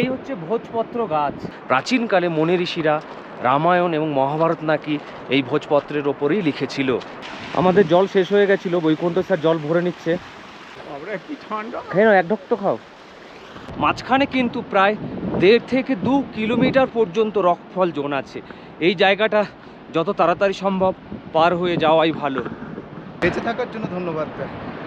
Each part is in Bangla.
এই হচ্ছে ভোজপত্র গাছ। প্রাচীনকালে মনে ঋষিরা রামায়ণ এবং মহাভারত নাকি এই ভোজপত্রের ওপরেই লিখেছিল। আমাদের জল শেষ হয়ে গেছিল বৈকুণ্ঠ স্যার জল ভরে নিচ্ছে। কি ঠান্ডা। খেয়ে এক ঢক তো খাও। মাঝখানে কিন্তু প্রায় দেড় থেকে দু কিলোমিটার পর্যন্ত রকফল জোন আছে। এই জায়গাটা যত তাড়াতাড়ি সম্ভব পার হয়ে যাওয়াই ভালো। বেঁচে থাকার জন্য ধন্যবাদ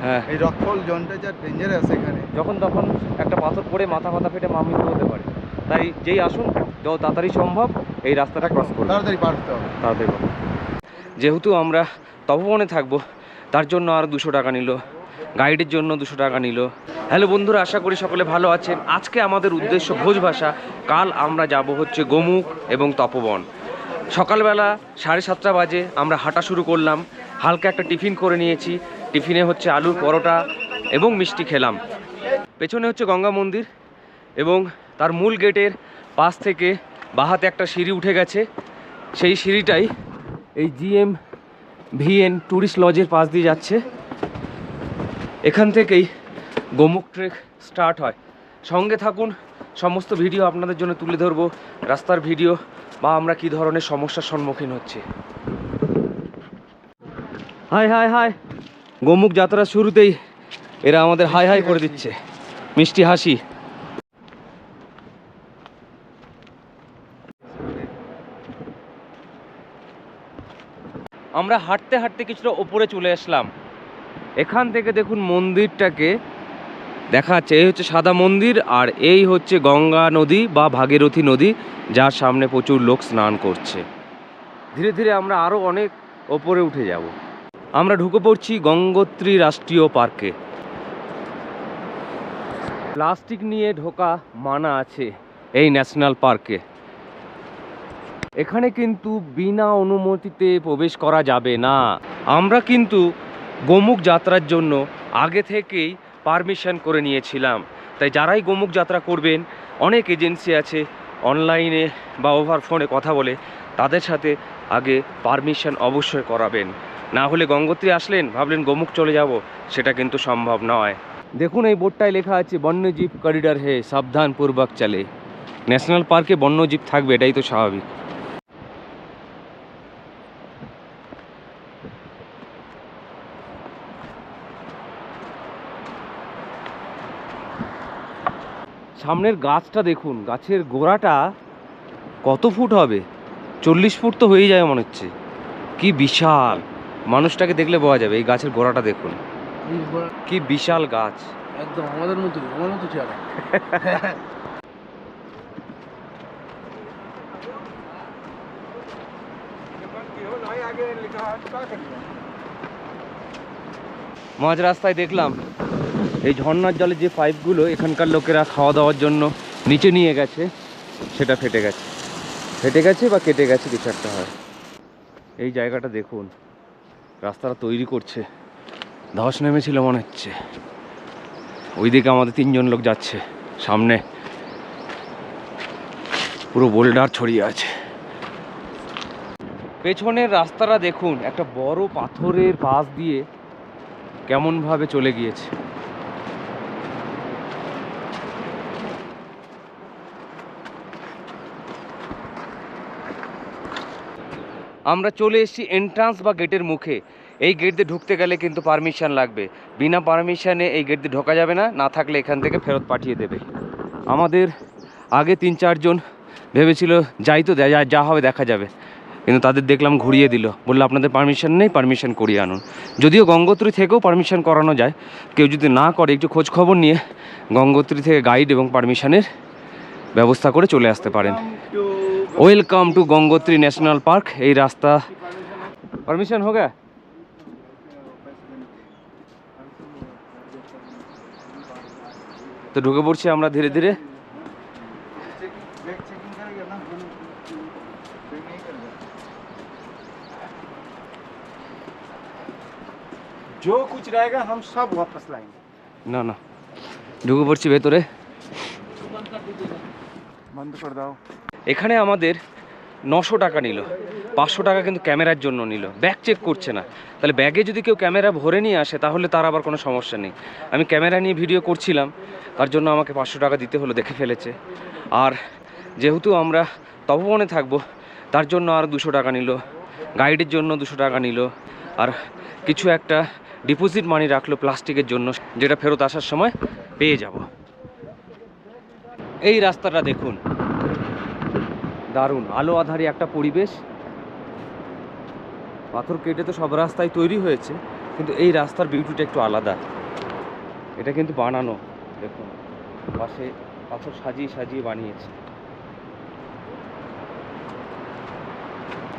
হ্যাঁ। এই রকফল জনটা যা ডেঞ্জারাস এখানে। যখন তখন একটা পাথর পড়ে মাথা ফাথা ফেটে মামিত হতে পারে। তাই যেই আসুন যত তাড়াতাড়ি সম্ভব এই রাস্তাটা ক্রস করুন। তাড়াতাড়ি পার হতে হবে। তাড়াতাড়ি যেহেতু আমরা তপবনে থাকব তার জন্য আর দুশো টাকা নিল। গাইডের জন্য দুশো টাকা নিল। হ্যালো বন্ধুরা আশা করি সকলে ভালো আছেন। আজকে আমাদের উদ্দেশ্য ভোজ ভাষা কাল আমরা যাব হচ্ছে গোমুখ এবং তপবন। সকালবেলা সাড়ে সাতটা বাজে আমরা হাঁটা শুরু করলাম। হালকা একটা টিফিন করে নিয়েছি। টিফিনে হচ্ছে আলুর পরোটা এবং মিষ্টি খেলাম। পেছনে হচ্ছে গঙ্গা মন্দির এবং তার মূল গেটের পাশ থেকে বাহাতে একটা সিঁড়ি উঠে গেছে। সেই সিঁড়িটাই এই জিএম ভিএন ট্যুরিস্ট লজের পাশ দিয়ে যাচ্ছে। এখান থেকেই গোমুখ ট্রেক স্টার্ট হয়। সঙ্গে থাকুন, সমস্ত ভিডিও আপনাদের জন্য তুলে ধরবো। রাস্তার ভিডিও বা আমরা কি ধরনের সমস্যার সম্মুখীন হচ্ছি। Hi hi hi. গোমুখ যাত্রার শুরুতেই এরা আমাদের হাই হাই করে দিচ্ছে। মিষ্টি হাসি। আমরা হাঁটতে হাঁটতে কিছুটা ওপরে চলে আসলাম। এখান থেকে দেখুন মন্দিরটাকে দেখা যাচ্ছে। এই হচ্ছে সাদা মন্দির আর এই হচ্ছে গঙ্গা নদী বা ভাগীরথী নদী, যার সামনে প্রচুর লোক স্নান করছে। ধীরে ধীরে আমরা আরও অনেক ওপরে উঠে যাব। আমরা ঢুকে পড়ছি গঙ্গোত্রী রাষ্ট্রীয় পার্কে। প্লাস্টিক নিয়ে ঢোকা মানা আছে এই ন্যাশনাল পার্কে। এখানে কিন্তু বিনা অনুমতিতে প্রবেশ করা যাবে না। আমরা কিন্তু গোমুখ যাত্রার জন্য আগে থেকেই পারমিশন করে নিয়েছিলাম। তাই যারাই গোমুখ যাত্রা করবেন, অনেক এজেন্সি আছে অনলাইনে বা ওভার ফোনে কথা বলে, তাদের সাথে আগে পারমিশন অবশ্যই করাবেন। না হলে গঙ্গোত্রী আসলেন, ভাবলেন গোমুখ চলে যাব, সেটা কিন্তু সম্ভব নয়। দেখুন এই বোর্ডটায় লেখা আছে, বন্যজীব করিডর হে সাবধান সাবধানপূর্বক চলে। ন্যাশনাল পার্কে বন্যজীব থাকবে, এটাই তো স্বাভাবিক। সামনের গাছটা দেখুন, গাছের গোড়াটা কত ফুট হবে? চল্লিশ ফুট তো হয়েই যায় মনে হচ্ছে। কি বিশাল! মানুষটাকে দেখলে বোঝা যাবে এই গাছের গোড়াটা দেখুন। কি বিশাল গাছ। একদম আমাদের মতোই আমার মতো চেয়ারা মাঝ রাস্তায় দেখলাম এই ঝর্নার জলে যে পাইপগুলো এখানকার লোকেরা খাওয়া দাওয়ার জন্য নিচে নিয়ে গেছে সেটা ফেটে গেছে। ফেটে গেছে বা কেটে গেছে কিছু একটা হয়। এই জায়গাটা দেখুন। রাস্তাটা তৈরি করছে। ধস নেমেছিল মনে হচ্ছে। ওইদিকে আমাদের তিনজন লোক যাচ্ছে। সামনে পুরো বোল্ডার ছড়িয়ে আছে। পেছনের রাস্তাটা দেখুন, একটা বড় পাথরের পাশ দিয়ে কেমনভাবে চলে গিয়েছে। আমরা চলে এসেছি এন্ট্রান্স বা গেটের মুখে। এই গেট দিয়ে ঢুকতে গেলে কিন্তু পারমিশন লাগবে। বিনা পারমিশনে এই গেট দিয়ে ঢোকা যাবে না না থাকলে এখান থেকে ফেরত পাঠিয়ে দেবে। আমাদের আগে তিন চারজন ভেবেছিল, যাই তো, যা হবে দেখা যাবে। কিন্তু তাদের দেখলাম ঘুরিয়ে দিল। বলল, আপনাদের পারমিশন নেই পারমিশন করিয়ে আনুন। যদিও গঙ্গোত্রী থেকেও পারমিশন করানো যায়। কেউ যদি না করে, একটু খোঁজ খবর নিয়ে গঙ্গোত্রী থেকে গাইড এবং পারমিশনের ব্যবস্থা করে চলে আসতে পারেন। welcome to Gangotri national park এই রাস্তা পারমিশন हो गया তো ঢুকে পড়ছি আমরা ধীরে ধীরে जो कुछ रहेगा हम सब वापस लाएंगे না না ঢুকে পড়ছি ভেতরে बंद कर दो এখানে আমাদের নশো টাকা নিল। পাঁচশো টাকা কিন্তু ক্যামেরার জন্য নিল। ব্যাগ চেক করছে না। তাহলে ব্যাগে যদি কেউ ক্যামেরা ভরে নিয়ে আসে, তাহলে তার আবার কোনো সমস্যা নেই। আমি ক্যামেরা নিয়ে ভিডিও করছিলাম। তার জন্য আমাকে পাঁচশো টাকা দিতে হলো, দেখে ফেলেছে। আর যেহেতু আমরা তপবনে থাকব, তার জন্য আর দুশো টাকা নিল। গাইডের জন্য দুশো টাকা নিল। আর কিছু একটা ডিপোজিট মানি রাখল প্লাস্টিকের জন্য, যেটা ফেরত আসার সময় পেয়ে যাব। এই রাস্তাটা দেখুন। দারুণ, আলো আধারি একটা পরিবেশ। পাথর কেটে তো সব রাস্তায় তৈরি হয়েছে, কিন্তু এই রাস্তার বিউটিটা একটু আলাদা। এটা কিন্তু বানানো, দেখুন, পাশে পাথর সাজিয়ে সাজিয়ে বানিয়েছে।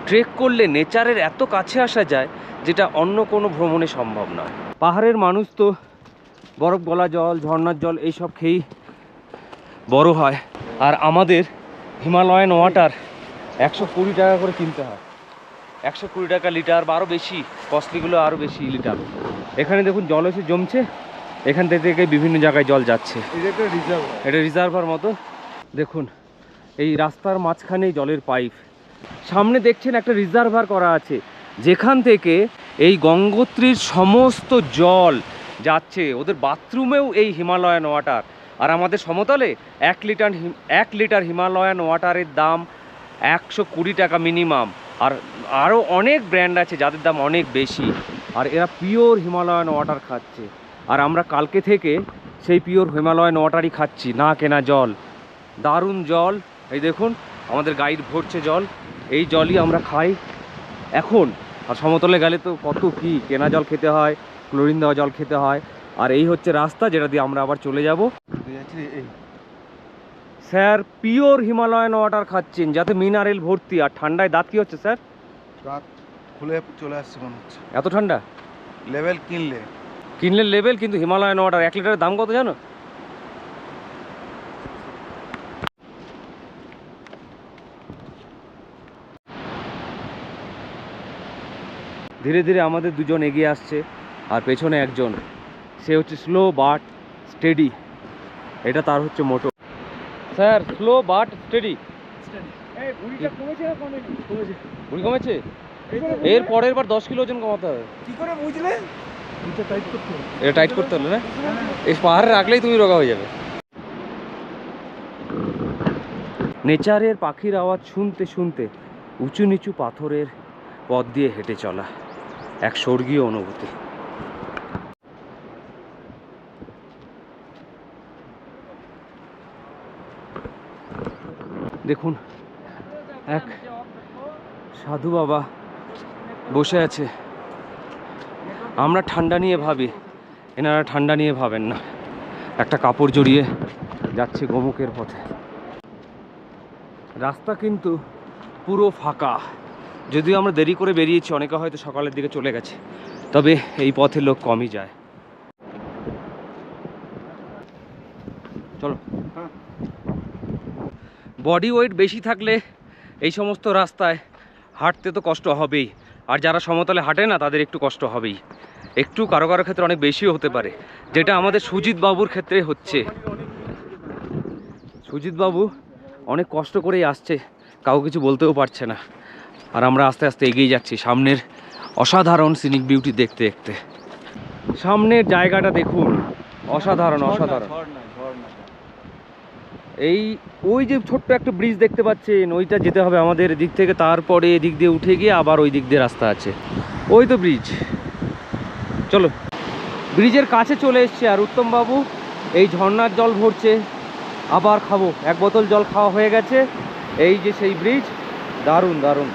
ট্রেক করলে নেচারের এত কাছে আসা যায়, যেটা অন্য কোনো ভ্রমণে সম্ভব নয়। পাহাড়ের মানুষ তো বরফ, গলা জল, ঝর্ণার জল, এইসব খেয়েই বড় হয়। আর আমাদের হিমালয়ান ওয়াটার একশো কুড়ি টাকা করে কিনতে হয়। একশো কুড়ি টাকা লিটার বা আরও বেশি কস্টলিগুলো আরও বেশি লিটার। এখানে দেখুন জল এসে জমছে এখান থেকে বিভিন্ন জায়গায় জল যাচ্ছে। এটা রিজার্ভার মতো। দেখুন এই রাস্তার মাঝখানেই জলের পাইপ। সামনে দেখছেন একটা রিজার্ভার করা আছে। যেখান থেকে এই গঙ্গোত্রীর সমস্ত জল যাচ্ছে। ওদের বাথরুমেও এই হিমালয়ান ওয়াটার আর আমাদের সমতলে এক লিটার এক লিটার হিমালয়ান ওয়াটারের দাম একশো কুড়ি টাকা মিনিমাম। আর আরও অনেক ব্র্যান্ড আছে যাদের দাম অনেক বেশি। আর এরা পিওর হিমালয়ান ওয়াটার খাচ্ছে। আর আমরা কালকে থেকে সেই পিওর হিমালয়ান ওয়াটারই খাচ্ছি, না কেনা জল। দারুণ জল। এই দেখুন, আমাদের গাইড ভরছে জল। এই জলই আমরা খাই এখন। আর সমতলে গেলে তো কত কি? কেনা জল খেতে হয় ক্লোরিন দেওয়া জল খেতে হয়। আর এই হচ্ছে রাস্তা যেটা দিয়ে আমরা আবার চলে যাব। স্যার পিওর হিমালয়ান ওয়াটার খাচ্ছেন যাতে মিনারেল ভর্তি। আর ঠান্ডায় দাঁত কি হচ্ছে স্যার? খুলে চলে আসছে মনে হচ্ছে। এত ঠান্ডা? লেভেল কিনলে। কিনলে লেভেল কিন্তু হিমালয়ান ওয়াটার এক লিটারের দাম কত জানো? ধীরে ধীরে আমাদের দুজন এগিয়ে আসছে আর পেছনে একজন। সে হচ্ছে স্লো বাট স্টেডি এটা তার হচ্ছে motto sir slow but steady এই বুড়িটা কমেছে না কমেনি? কমেছে। বুড়ি কমেছে? এর পরের বার দশ কিলো ওজন কমাতে হবে। কি করে বুঝলে? এটা টাইট করতে হবে। এটা টাইট করতে হলে না? এই পাহাড়ে রাখলেই তুমি রোগা হয়ে যাবে। নেচারের পাখির আওয়াজ শুনতে শুনতে উঁচু নিচু পাথরের পথ দিয়ে হেঁটে চলা এক স্বর্গীয় অনুভূতি। দেখুন, এক সাধু বাবা বসে আছে। আমরা ঠান্ডা নিয়ে ভাবি, এনারা ঠান্ডা নিয়ে ভাবেন না। একটা কাপড় জড়িয়ে যাচ্ছে গোমুখের পথে। রাস্তা কিন্তু পুরো ফাঁকা। যদিও আমরা দেরি করে বেরিয়েছি, অনেকে হয়তো সকালের দিকে চলে গেছে। তবে এই পথে লোক কমই যায়। চলো। বডি ওয়েট বেশি থাকলে এই সমস্ত রাস্তায় হাঁটতে তো কষ্ট হবেই। আর যারা সমতলে হাঁটে না, তাদের একটু কষ্ট হবেই। একটু কারও কারও ক্ষেত্রে অনেক বেশিও হতে পারে। যেটা আমাদের সুজিত বাবুর ক্ষেত্রে হচ্ছে। সুজিত বাবু অনেক কষ্ট করেই আসছে কাউ কিছু বলতেও পারছে না। আর আমরা আস্তে আস্তে এগিয়ে যাচ্ছি সামনের অসাধারণ সিনিক বিউটি দেখতে দেখতে। সামনের জায়গাটা দেখুন। অসাধারণ অসাধারণ। এই, ওই যে ছোট্ট একটা ব্রিজ দেখতে পাচ্ছেন, ওইটা যেতে হবে আমাদের দিক থেকে, তারপরে এদিক দিয়ে উঠে গিয়ে আবার ওই দিক দিয়ে রাস্তা আছে। ওই তো ব্রিজ চলো ব্রিজের কাছে চলে এসছে আর উত্তমবাবু, এই ঝর্নার জল ভরছে। আবার খাব। এক বোতল জল খাওয়া হয়ে গেছে। এই যে সেই ব্রিজ দারুণ দারুণ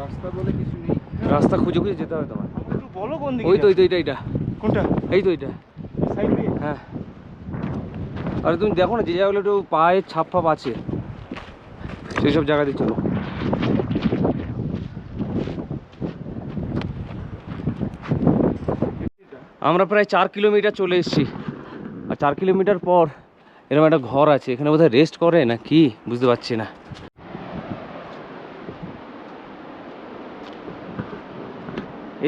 রাস্তা বলে কিছু নেই রাস্তা খুঁজে খুঁজে যেতে হবে তোমার একটু বলো কোন দিকে ওই তো ওই তো এইটা এইটা। কোনটা? এই তো এইটা। সাইড দিয়ে? হ্যাঁ। আরে তুমি দেখো না যে জায়গাগুলো একটু পায়ের ছাপ ফাপ আছে সেই সব জায়গাতে চলো। আমরা প্রায় চার কিলোমিটার চলে এসেছি। আর চার কিলোমিটার পর এরকম একটা ঘর আছে এখানে বোধহয় রেস্ট করে না কি? বুঝতে পারছি না।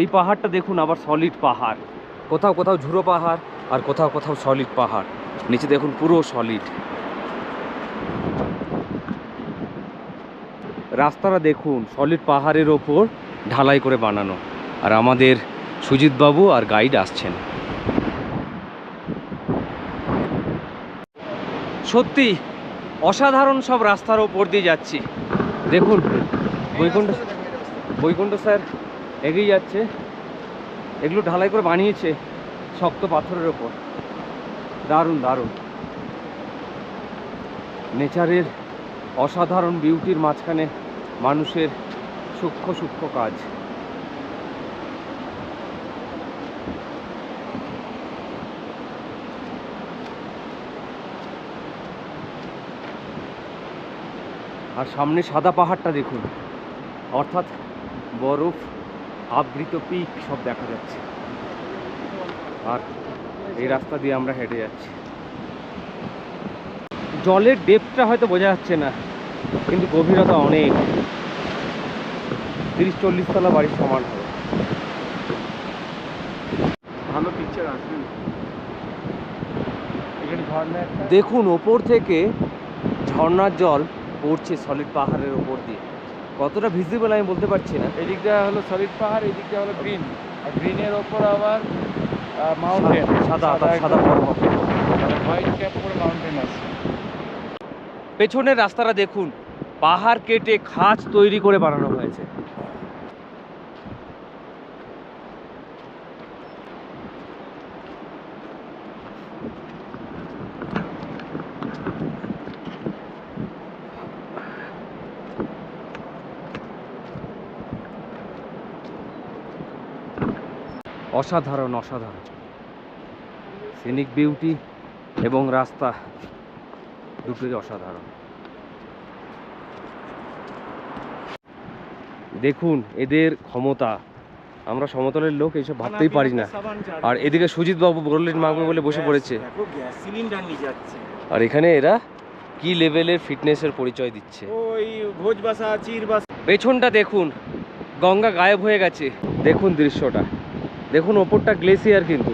এই পাহাড়টা দেখুন, আবার সলিড পাহাড়। কোথাও কোথাও ঝুড়ো পাহাড়, আর কোথাও কোথাও সলিড পাহাড়। নিচে দেখুন পুরো সলিড রাস্তাটা দেখুন সলিড পাহাড়ের ওপর ঢালাই করে বানানো। আর আমাদের সুজিত বাবু আর গাইড আসছেন। সত্যি, অসাধারণ সব রাস্তার ওপর দিয়ে যাচ্ছি। দেখুন, বৈকুণ্ঠ বৈকুণ্ঠ স্যার এগিয়ে যাচ্ছে। এগুলো ঢালাই করে বানিয়েছে শক্ত পাথরের ওপর। দারুণ দারুণ। নেচারের অসাধারণ বিউটির মাঝখানে মানুষের সূক্ষ্ম সূক্ষ্ম কাজ। আর সামনে সাদা পাহাড়টা দেখুন। অর্থাৎ বরফ আবৃত পিক সব দেখা যাচ্ছে। আর এই রাস্তা দিয়ে আমরা হেঁটে যাচ্ছি। জলের ডেপটা হয়তো বোঝা যাচ্ছে না কিন্তু গভীরতা অনেক। তিরিশ চল্লিশ তলা বাড়ির সমান হবে। ভালো পিকচার আসবে। দেখুন ওপর থেকে ঝর্ণার জল পড়ছে সলিড পাহাড়ের ওপর দিয়ে। কতটা ভিজিবল আমি বলতে পারছি না। এদিকটা হলো সলিড পাহাড় এদিকটা হলো গ্রিন আর গ্রিনের ওপর আবার মাউন্টেন সাদা সাদা সাদা পর্বত হোয়াইট ক্যাপ করে মাউন্টেন আছে। পেছনের রাস্তাটা দেখুন পাহাড় কেটে খাঁজ তৈরি করে বানানো হয়েছে। অসাধারণ অসাধারণ। সিনিক বিউটি এবং রাস্তা দুটোই অসাধারণ। দেখুন এদের ক্ষমতা। আমরা সমতলের লোক এইসব ভাবতেই পারি না। আর এদিকে সুজিত বাবু বললেন মাগবে বলে বসে পড়েছে। আর এখানে এরা কি লেভেলের ফিটনেসের পরিচয় দিচ্ছে? পেছনটা দেখুন গঙ্গা গায়েব হয়ে গেছে। দেখুন দৃশ্যটা। দেখুন ওপরটা গ্লেসিয়ার কিন্তু।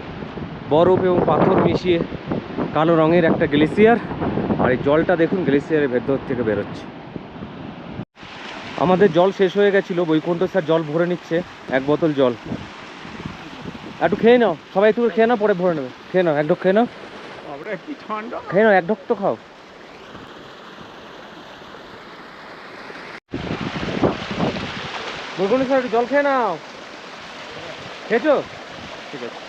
বরফ এবং পাথর মিশিয়ে কালো রঙের একটা গ্লেসিয়ার আর এই জলটা দেখুন গ্লেসিয়ারের ভেতর থেকে বেরোচ্ছে। আমাদের জল শেষ হয়ে গেছিল বৈকুণ্ঠ স্যার জল ভরে নিচ্ছে এক বোতল জল। একটু খেয়ে নাও সবাই একটু খেয়ে নাও পরে ভরে নেবে। খেয়ে নাও এক ঢোক খেয়ে নাও। খেয়ে নাও এক ঢোক তো খাও। বৈকুণ্ঠ স্যার একটু জল খেয়ে নাও। খেয়েছো? ঠিক আছে।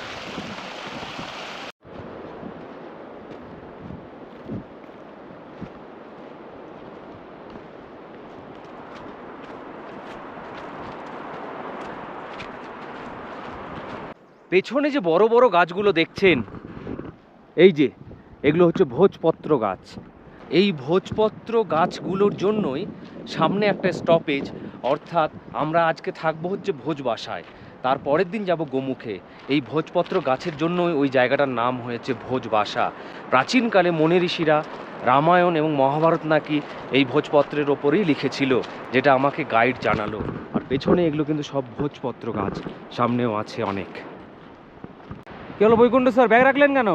পেছনে যে বড় বড় গাছগুলো দেখছেন, এই যে, এগুলো হচ্ছে ভোজপত্র গাছ। এই ভোজপত্র গাছগুলোর জন্যই সামনে একটা স্টপেজ অর্থাৎ আমরা আজকে থাকব হচ্ছে ভোজ বাসায় তার পরের দিন যাব গোমুখে। এই ভোজপত্র গাছের জন্যই ওই জায়গাটার নাম হয়েছে ভোজ বাসা প্রাচীনকালে মনে ঋষিরা রামায়ণ এবং মহাভারত নাকি এই ভোজপত্রের ওপরেই লিখেছিল যেটা আমাকে গাইড জানালো। আর পেছনে এগুলো কিন্তু সব ভোজপত্র গাছ সামনেও আছে অনেক। কি হলো বৈকুণ্ঠ স্যার ব্যাগ রাখলেন কেন?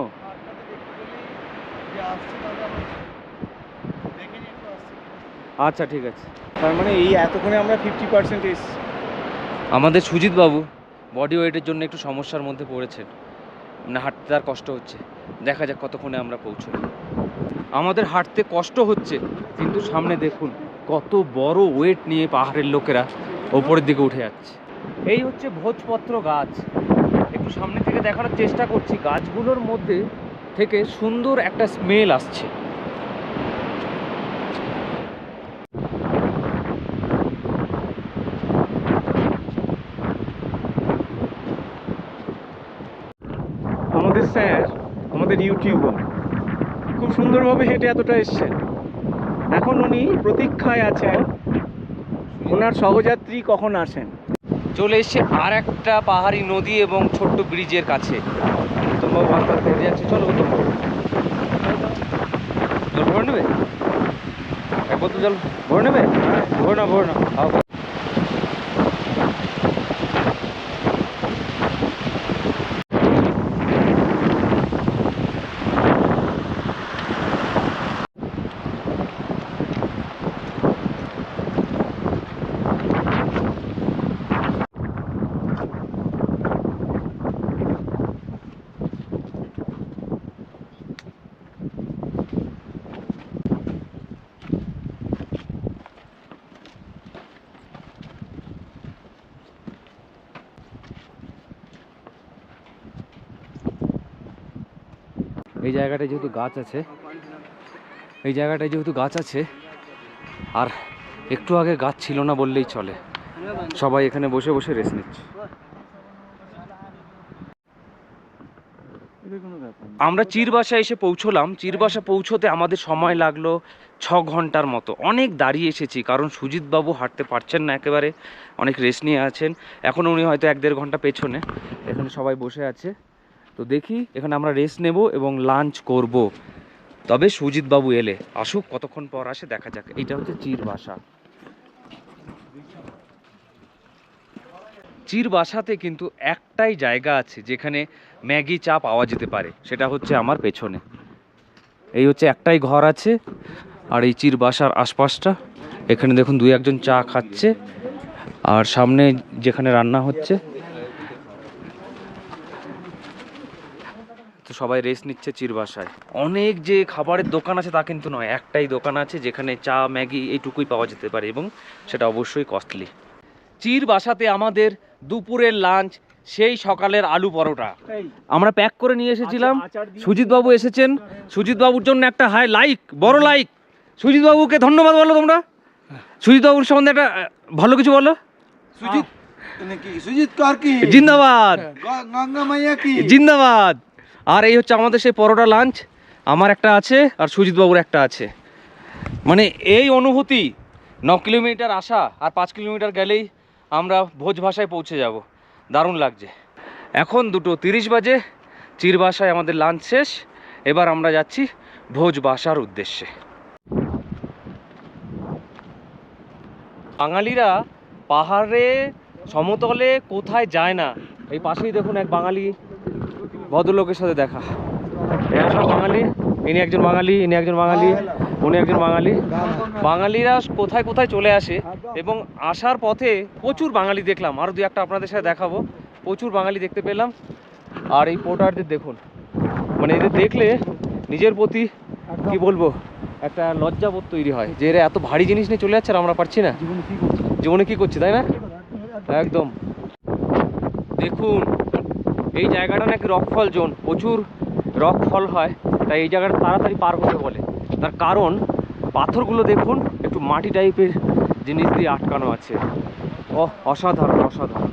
আচ্ছা ঠিক আছে। তার মানে এই এতক্ষণে আমরা ফিফটি পার্সেন্ট এসছি। আমাদের সুজিত বাবু বডি ওয়েটের জন্য একটু সমস্যার মধ্যে পড়েছেন। মানে হাঁটতে তার কষ্ট হচ্ছে। দেখা যাক কতক্ষণে আমরা পৌঁছই আমাদের হাঁটতে কষ্ট হচ্ছে, কিন্তু সামনে দেখুন কত বড় ওয়েট নিয়ে পাহাড়ের লোকেরা ওপরের দিকে উঠে যাচ্ছে। এই হচ্ছে ভোজপত্র গাছ। একটু সামনে থেকে দেখানোর চেষ্টা করছি। গাছগুলোর মধ্যে থেকে সুন্দর একটা স্মেল আসছে আমাদের স্যার আমাদের ইউটিউবার খুব সুন্দরভাবে হেঁটে এতটা এসছেন। এখন উনি প্রতীক্ষায় আছেন। ওনার সহযাত্রী কখন আসেন? চলে এসছে আর একটা পাহাড়ি নদী এবং ছোট্ট ব্রিজের কাছে। যাচ্ছে। চলো তো। জল ভরে নেবে? এক বোতল জল ভরে নেবে? ভরে না ভরে না এই জায়গাটায় যেহেতু গাছ আছে, এই জায়গাটায় যেহেতু গাছ আছে, আর একটু আগে গাছ ছিল না বললেই চলে। সবাই এখানে বসে বসে রেস্ট নিচ্ছে। আমরা চিরবাসা এসে পৌঁছলাম। চিরবাসা পৌঁছতে আমাদের সময় লাগল ছ ঘণ্টার মতো। অনেক দাঁড়িয়ে এসেছি, কারণ সুজিত বাবু হাঁটতে পারছেন না একেবারে। অনেক রেস্ট নিয়ে আছেন। এখন উনি হয়তো এক দেড় ঘণ্টা পেছনে। এখানে সবাই বসে আছে। তো দেখি, এখানে আমরা রেস্ট নেব এবং লাঞ্চ করব। তবে সুজিত বাবু এলে, আসুক কতক্ষণ পর আসে, দেখা যাক। এটা হচ্ছে চির বাসা। চির বাসাতে কিন্তু একটাই জায়গা আছে, যেখানে ম্যাগি চা পাওয়া যেতে পারে। সেটা হচ্ছে আমার পেছনে। এই হচ্ছে একটাই ঘর আছে, আর এই চির বাসার আশপাশটা। এখানে দেখুন দুই একজন চা খাচ্ছে, আর সামনে যেখানে রান্না হচ্ছে সবাই রেস্ট নিচ্ছে চিরবাসায়। অনেক যে খাবারের দোকান আছে তা কিন্তু নয় একটাই দোকান আছে যেখানে চা ম্যাগি এইটুকুই পাওয়া যেতে পারে এবং সেটা অবশ্যই কস্টলি চির বাসাতে আমাদের দুপুরের লাঞ্চ সেই সকালের আলু পরোটা। আমরা প্যাক করে নিয়ে এসেছিলাম। সুজিত বাবু এসেছেন। সুজিত বাবুর জন্য একটা হাই লাইক বড় লাইক সুজিত বাবুকে ধন্যবাদ বলো তোমরা। সুজিত বাবুর সম্বন্ধে একটা ভালো কিছু বলো। সুজিত নাকি সুজিত কার কি? জিন্দাবাদ। গঙ্গা মাইয়া কি? জিন্দাবাদ। আর এই হচ্ছে আমাদের সেই পরোটা লাঞ্চ আমার একটা আছে আর সুজিত বাবুর একটা আছে। মানে এই অনুভূতি ন কিলোমিটার আসা আর পাঁচ কিলোমিটার গেলেই আমরা ভোজ ভাষায় পৌঁছে যাব। দারুণ লাগছে। এখন দুটো তিরিশ বাজে, চির বাসায় আমাদের লাঞ্চ শেষ। এবার আমরা যাচ্ছি ভোজ বাসার উদ্দেশ্যে। বাঙালিরা পাহাড়ে, সমতলে কোথায় যায় না? এই পাশেই দেখুন এক বাঙালি ভদ্রলোকের সাথে দেখা। এরা সব বাঙালি। ইনি একজন বাঙালি, ইনি একজন বাঙালি, উনি একজন বাঙালি। বাঙালিরা কোথায় কোথায় চলে আসে এবং আসার পথে প্রচুর বাঙালি দেখলাম। আরও দু একটা আপনাদের সাথে দেখাবো। প্রচুর বাঙালি দেখতে পেলাম। আর এই পোর্টারদের দেখুন। মানে এদের দেখলে নিজের প্রতি, কি বলব, একটা লজ্জাবোধ তৈরি হয় যে এরা এত ভারী জিনিস নিয়ে চলে যাচ্ছে আর আমরা পারছি না। জীবনে কি করছি, তাই না? একদম। দেখুন এই জায়গাটা নাকি রকফল জোন প্রচুর রক ফল হয় তাই এই জায়গাটা তাড়াতাড়ি পার হতে বলে। তার কারণ পাথরগুলো দেখুন একটু মাটি টাইপের জিনিস দিয়ে আটকানো আছে। ও অসাধারণ অসাধারণ।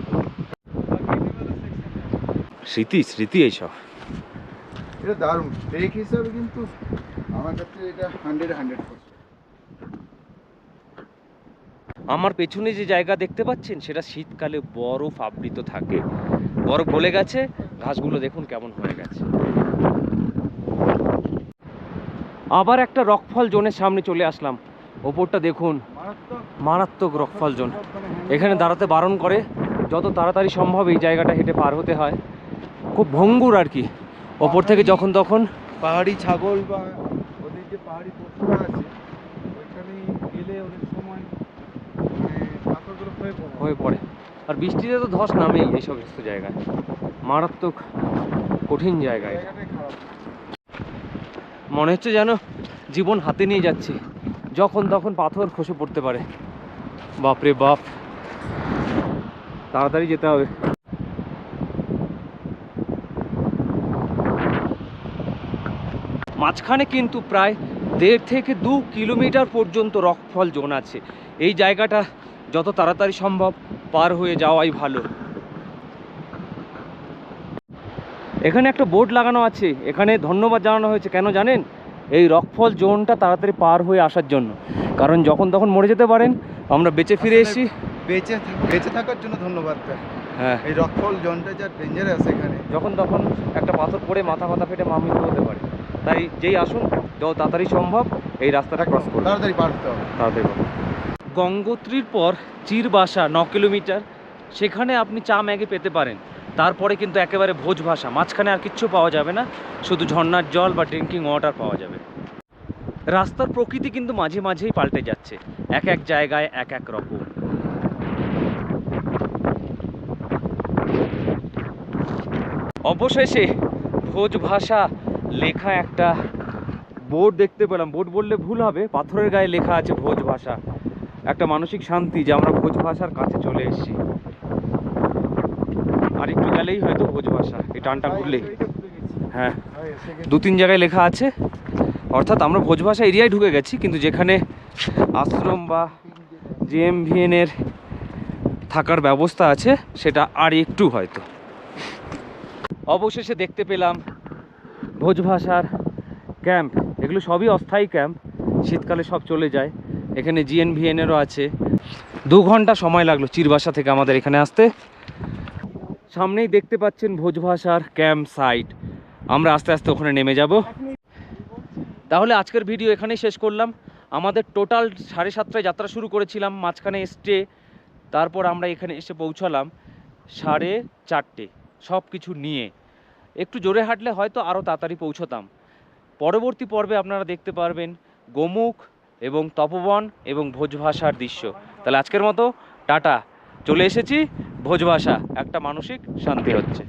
স্মৃতি স্মৃতি এইসব। এটা দারুণ। ট্রেক হিসাবে কিন্তু আমার কাছে এটা হান্ড্রেড হান্ড্রেড আমার পেছনে যে জায়গা দেখতে পাচ্ছেন সেটা শীতকালে বরফ আবৃত থাকে। বরফ গলে গেছে ঘাসগুলো দেখুন কেমন হয়ে গেছে। আবার একটা রকফল জোনের সামনে চলে আসলাম। ওপরটা দেখুন মারাত্মক রকফল জোন। এখানে দাঁড়াতে বারণ করে যত তাড়াতাড়ি সম্ভব এই জায়গাটা হেঁটে পার হতে হয়। খুব ভঙ্গুর আর কি। ওপর থেকে যখন তখন পাহাড়ি ছাগল বা ওদের যে পাহাড়ি পশুরা আছে ওইখানে গেলে অনেক সময় মানে হয়ে পড়ে। আর বৃষ্টিতে তো ধস নামেই এই সমস্ত জায়গায়। মারাত্মক কঠিন জায়গায়। মনে হচ্ছে যেন জীবন হাতে নিয়ে যাচ্ছে। যখন তখন পাথর খসে পড়তে পারে। বাপরে বাপ। তাড়াতাড়ি যেতে হবে। মাঝখানে কিন্তু প্রায় দেড় থেকে দু কিলোমিটার পর্যন্ত রকফল জোন আছে। এই জায়গাটা যত তাড়াতাড়ি সম্ভব পার হয়ে যাওয়াই ভালো। এখানে একটা বোর্ড লাগানো আছে। এখানে ধন্যবাদ জানানো হয়েছে। কেন জানেন? এই রকফল জোনটা তাড়াতাড়ি পার হয়ে আসার জন্য। কারণ যখন তখন মরে যেতে পারেন আমরা বেঁচে ফিরে এসেছি। বেঁচে বেঁচে থাকার জন্য ধন্যবাদ হ্যাঁ। এই রকফল জনটা যা ডেঞ্জারাস এখানে। যখন তখন একটা পাথর পড়ে মাথা মাথা ফেটে মা মৃত্যু হতে পারে। তাই যেই আসুন যত তাড়াতাড়ি সম্ভব এই রাস্তাটা ক্রস করুন। তাড়াতাড়ি পার হতে হবে। তাড়াতাড়ি। গঙ্গোত্রীর পর চিরবাসা ন কিলোমিটার, সেখানে আপনি চা ম্যাগে পেতে পারেন। তারপরে কিন্তু একেবারে ভোজ ভাষা, মাঝখানে আর কিচ্ছু পাওয়া যাবে না, শুধু ঝর্ণার জল বা ড্রিঙ্কিং ওয়াটার পাওয়া যাবে। রাস্তার প্রকৃতি কিন্তু মাঝে মাঝেই পাল্টে যাচ্ছে, এক এক জায়গায় এক এক রকম। অবশেষে ভোজ ভাষা লেখা একটা বোর্ড দেখতে পেলাম। বোর্ড বললে ভুল হবে, পাথরের গায়ে লেখা আছে ভোজ ভাষা। একটা মানসিক শান্তি যে আমরা ভোজ ভাষার কাছে চলে এসেছি। আর একটু গেলেই হয়তো ভোজ ভাষা এই টানটা ঘুরলেই। হ্যাঁ ভাই, এসে গেছি। দু তিন জায়গায় লেখা আছে অর্থাৎ আমরা ভোজ ভাষা এরিয়ায় ঢুকে গেছি কিন্তু যেখানে আশ্রম বা জেএমভিএনের থাকার ব্যবস্থা আছে সেটা আর একটু হয়তো। অবশেষে দেখতে পেলাম ভোজ ভাষার ক্যাম্প। এগুলো সবই অস্থায়ী ক্যাম্প শীতকালে সব চলে যায়। এখানে জিএনভিএনেরও আছে। দু ঘণ্টা সময় লাগল চিরবাসা থেকে আমাদের এখানে আসতে। সামনেই দেখতে পাচ্ছেন ভোজভাষার ক্যাম্প সাইট। আমরা আস্তে আস্তে ওখানে নেমে যাব। তাহলে আজকের ভিডিও এখানেই শেষ করলাম। আমাদের টোটাল সাড়ে সাতটায় যাত্রা শুরু করেছিলাম, মাঝখানে স্টে তারপর আমরা এখানে এসে পৌঁছালাম সাড়ে চারটে সব কিছু নিয়ে। একটু জোরে হাঁটলে হয়তো আরও তাড়াতাড়ি পৌঁছতাম। পরবর্তী পর্বে আপনারা দেখতে পারবেন গোমুখ এবং তপবন এবং ভোজভাষার দৃশ্য। তাহলে আজকের মতো টাটা। চলে এসেছি ভোজভাষা। একটা মানসিক শান্তি হচ্ছে।